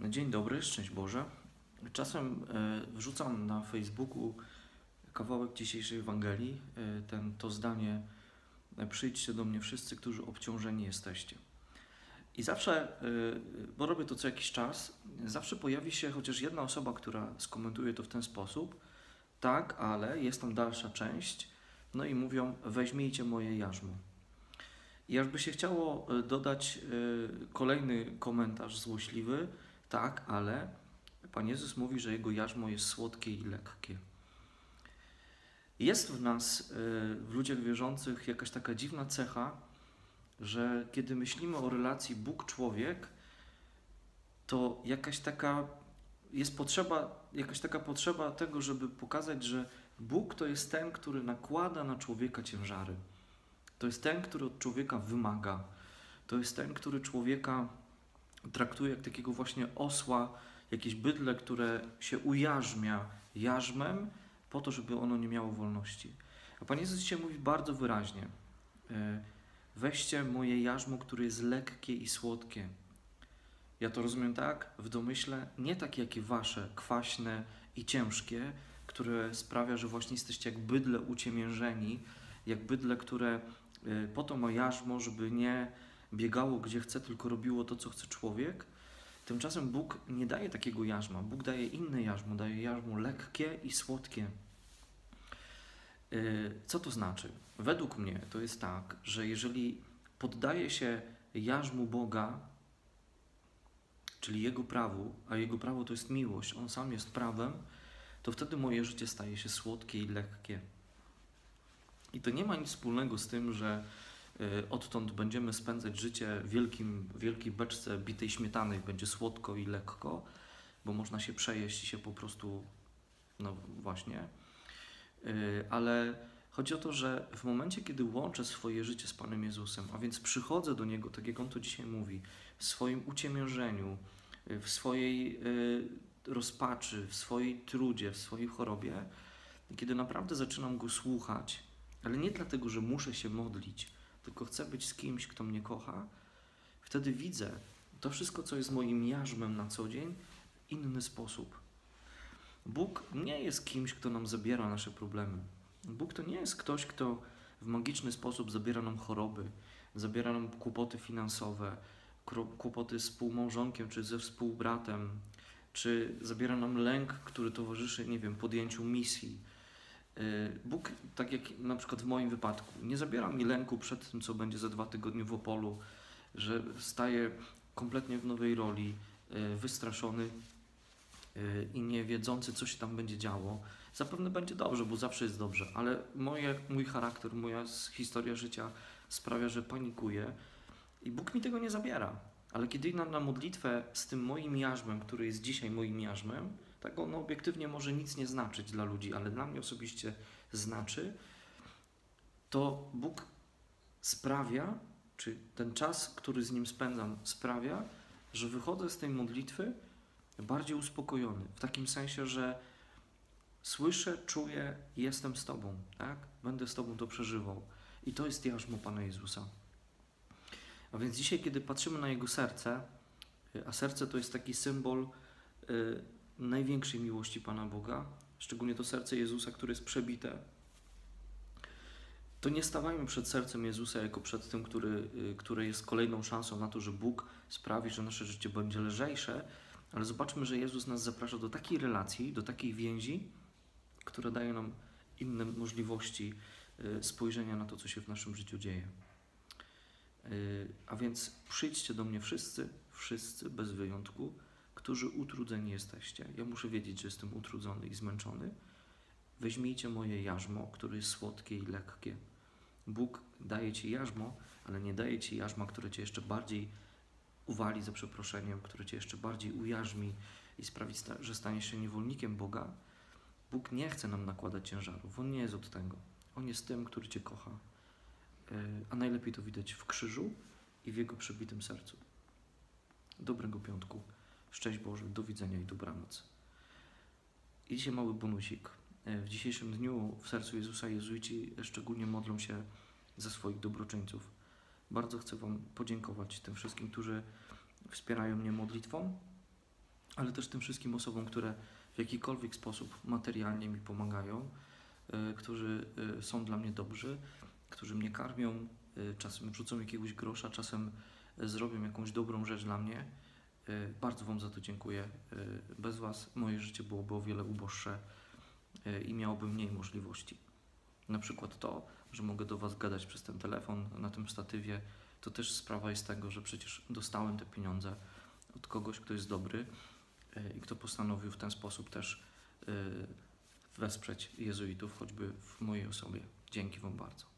Dzień dobry, szczęść Boże. Czasem e, wrzucam na Facebooku kawałek dzisiejszej Ewangelii, e, ten, to zdanie e, przyjdźcie do mnie wszyscy, którzy obciążeni jesteście. I zawsze, bo robię to co jakiś czas, zawsze pojawi się chociaż jedna osoba, która skomentuje to w ten sposób, tak, ale jest tam dalsza część, no i mówią weźmijcie moje jarzmo. I jakby się chciało dodać kolejny komentarz złośliwy, tak, ale Pan Jezus mówi, że Jego jarzmo jest słodkie i lekkie. Jest w nas, y, w ludziach wierzących, jakaś taka dziwna cecha, że kiedy myślimy o relacji Bóg-człowiek, to jakaś taka jest potrzeba, jakaś taka potrzeba tego, żeby pokazać, że Bóg to jest ten, który nakłada na człowieka ciężary. To jest ten, który od człowieka wymaga. To jest ten, który człowieka traktuje jak takiego właśnie osła, jakieś bydle, które się ujarzmia jarzmem po to, żeby ono nie miało wolności. A Pan Jezus dzisiaj mówi bardzo wyraźnie: e, Weźcie moje jarzmo, które jest lekkie i słodkie. Ja to rozumiem tak, w domyśle, nie takie jakie wasze, kwaśne i ciężkie, które sprawia, że właśnie jesteście jak bydle uciemiężeni, jak bydle, które e, po to ma jarzmo, żeby nie biegało gdzie chce, tylko robiło to, co chce człowiek. Tymczasem Bóg nie daje takiego jarzma. Bóg daje inne jarzmo, daje jarzmo lekkie i słodkie. Yy, co to znaczy? Według mnie to jest tak, że jeżeli poddaje się jarzmu Boga, czyli Jego prawu, a Jego prawo to jest miłość, On sam jest prawem, to wtedy moje życie staje się słodkie i lekkie. I to nie ma nic wspólnego z tym, że Y, odtąd będziemy spędzać życie w wielkim, wielkiej beczce bitej śmietany, będzie słodko i lekko, bo można się przejeść i się po prostu, no właśnie. Y, ale chodzi o to, że w momencie, kiedy łączę swoje życie z Panem Jezusem, a więc przychodzę do Niego, tak jak On to dzisiaj mówi, w swoim uciemiężeniu, y, w swojej rozpaczy, w swojej trudzie, w swojej chorobie, kiedy naprawdę zaczynam Go słuchać, ale nie dlatego, że muszę się modlić, tylko chcę być z kimś, kto mnie kocha, wtedy widzę to wszystko, co jest moim jarzmem na co dzień, w inny sposób. Bóg nie jest kimś, kto nam zabiera nasze problemy. Bóg to nie jest ktoś, kto w magiczny sposób zabiera nam choroby, zabiera nam kłopoty finansowe, kłopoty z współmałżonkiem czy ze współbratem, czy zabiera nam lęk, który towarzyszy, nie wiem, podjęciu misji Bóg, tak jak na przykład w moim wypadku, nie zabiera mi lęku przed tym, co będzie za dwa tygodnie w Opolu, że staję kompletnie w nowej roli, y, wystraszony y, i nie wiedzący, co się tam będzie działo. Zapewne będzie dobrze, bo zawsze jest dobrze, ale moje, mój charakter, moja historia życia sprawia, że panikuję i Bóg mi tego nie zabiera. Ale kiedy idę na modlitwę z tym moim jarzmem, który jest dzisiaj moim jarzmem, tak ono obiektywnie może nic nie znaczyć dla ludzi, ale dla mnie osobiście znaczy, to Bóg sprawia, czy ten czas, który z Nim spędzam, sprawia, że wychodzę z tej modlitwy bardziej uspokojony. W takim sensie, że słyszę, czuję, jestem z Tobą, tak? Będę z Tobą to przeżywał. I to jest jarzmo Pana Jezusa. A więc dzisiaj, kiedy patrzymy na Jego serce, a serce to jest taki symbol y, największej miłości Pana Boga, szczególnie to serce Jezusa, które jest przebite, to nie stawajmy przed sercem Jezusa jako przed tym, który, y, które jest kolejną szansą na to, że Bóg sprawi, że nasze życie będzie lżejsze, ale zobaczmy, że Jezus nas zaprasza do takiej relacji, do takiej więzi, która daje nam inne możliwości y, spojrzenia na to, co się w naszym życiu dzieje. Y, a więc przyjdźcie do mnie wszyscy, wszyscy bez wyjątku, którzy utrudzeni jesteście. Ja muszę wiedzieć, że jestem utrudzony i zmęczony. Weźmijcie moje jarzmo, które jest słodkie i lekkie. Bóg daje ci jarzmo, ale nie daje ci jarzma, które cię jeszcze bardziej uwali za przeproszeniem, które cię jeszcze bardziej ujarzmi i sprawi, że staniesz się niewolnikiem Boga. Bóg nie chce nam nakładać ciężarów. On nie jest od tego. On jest tym, który cię kocha. E, a najlepiej to widać w krzyżu i w jego przebitym sercu. Dobrego piątku. Szczęść Boże, do widzenia i dobranoc. I dzisiaj mały bonusik. E, w dzisiejszym dniu w sercu Jezusa jezuici szczególnie modlą się za swoich dobroczyńców. Bardzo chcę Wam podziękować tym wszystkim, którzy wspierają mnie modlitwą ale też tym wszystkim osobom, które w jakikolwiek sposób materialnie mi pomagają, y, którzy y, są dla mnie dobrzy, którzy mnie karmią, czasem wrzucą jakiegoś grosza, czasem zrobią jakąś dobrą rzecz dla mnie. Y, Bardzo Wam za to dziękuję. Y, Bez Was moje życie byłoby o wiele uboższe y, i miałoby mniej możliwości. Na przykład to, że mogę do Was gadać przez ten telefon na tym statywie, to też sprawa jest tego, że przecież dostałem te pieniądze od kogoś, kto jest dobry i kto postanowił w ten sposób też wesprzeć jezuitów, choćby w mojej osobie. Dzięki Wam bardzo.